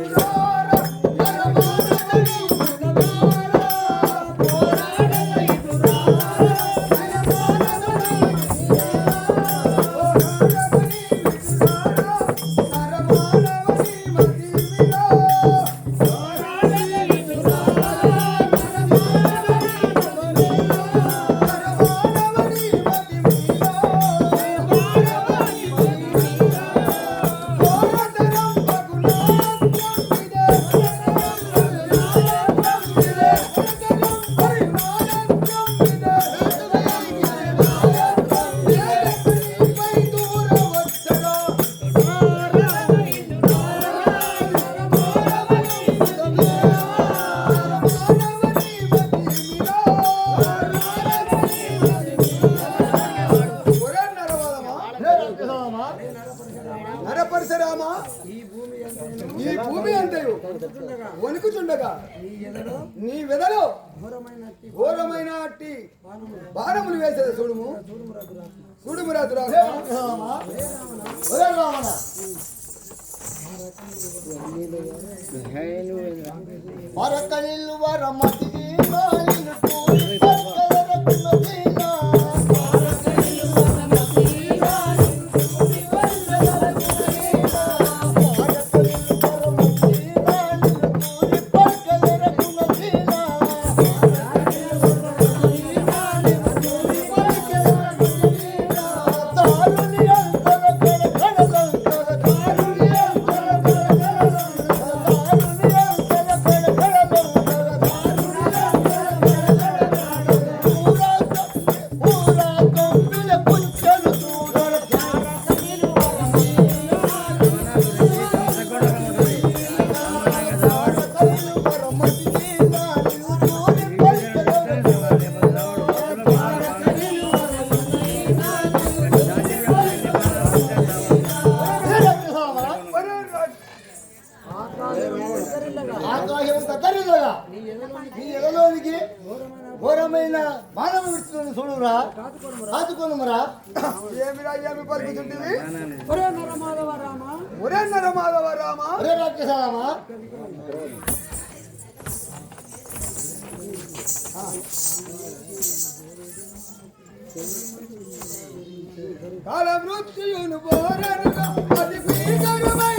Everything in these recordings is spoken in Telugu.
Görüşürüz. నరపరశురామా ఈ భూమి అంతయు. వణుకుచుండగా నీ వెదలో ఘోరమైన బాణములు. వేసేది చూడుము. చూడుము మరకలిల్లు వరమతిని మాలిను తూరి ఏమిరా ఏమి పలుకుతుంటివి ఒరే నరమాధవ రామ ఒరే నరమాధవ రామ ఒరే రాక్షసామా కాల మృత్యును పోరనుగా అది భీకరమైన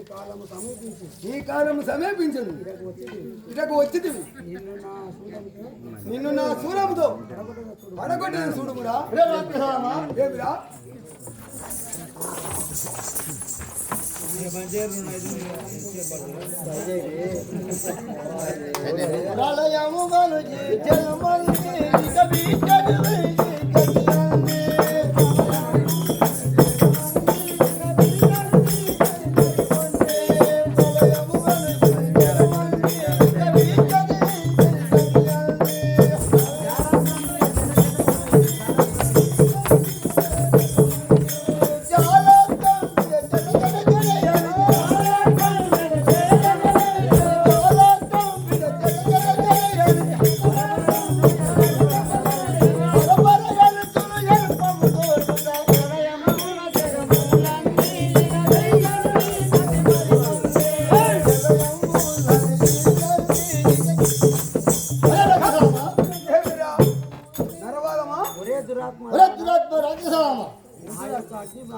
ఈ కాలము సమీపించి. ఈ కాలము సమీపించదు ఇటకు వచ్చింది నిన్ను నా సూర్యునికి పడగొట్టిన చూడుమురా ఒరే ఏమిరా? ప్రళయము గలుజి జలమంది కవి కవి కవి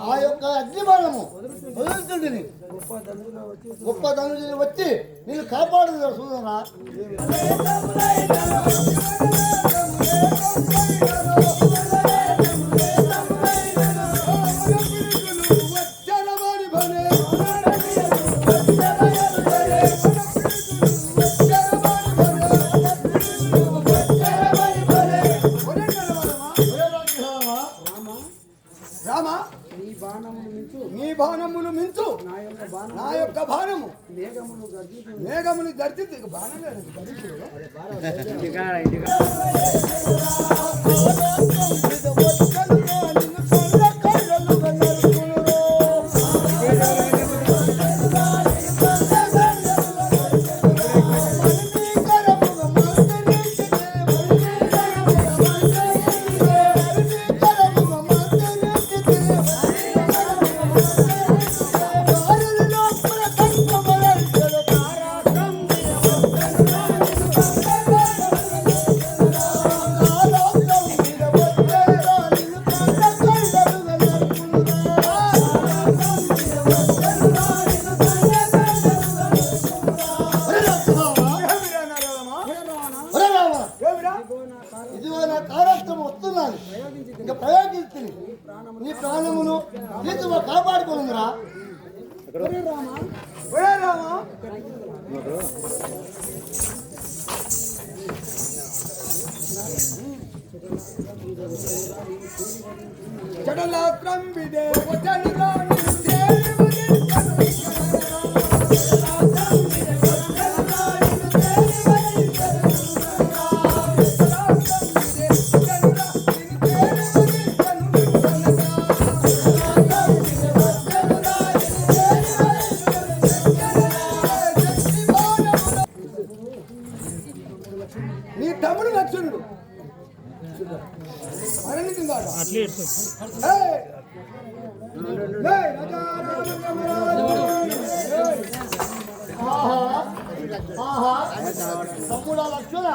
ఆ యొక్క అగ్నిబాణము. వదులుతుంది గొప్ప దండుగా వచ్చి గొప్ప ధనుజులు వచ్చి నేను కాపాడు చూడరా గర్జించి ఇక బాణం లేదు గర్జించు. ఇంకా ప్రయోగిస్తుంది నీ ప్రాణమును నీకు కాపాడుకోనుందిరా. ఒరే రామా జడలాత్రం విదే వచనరాణి తమ్ముడు లక్ష్మణుడు తమ్ముడా లక్ష్మణ.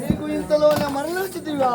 నీకు ఇంతలోనే మరణించితివా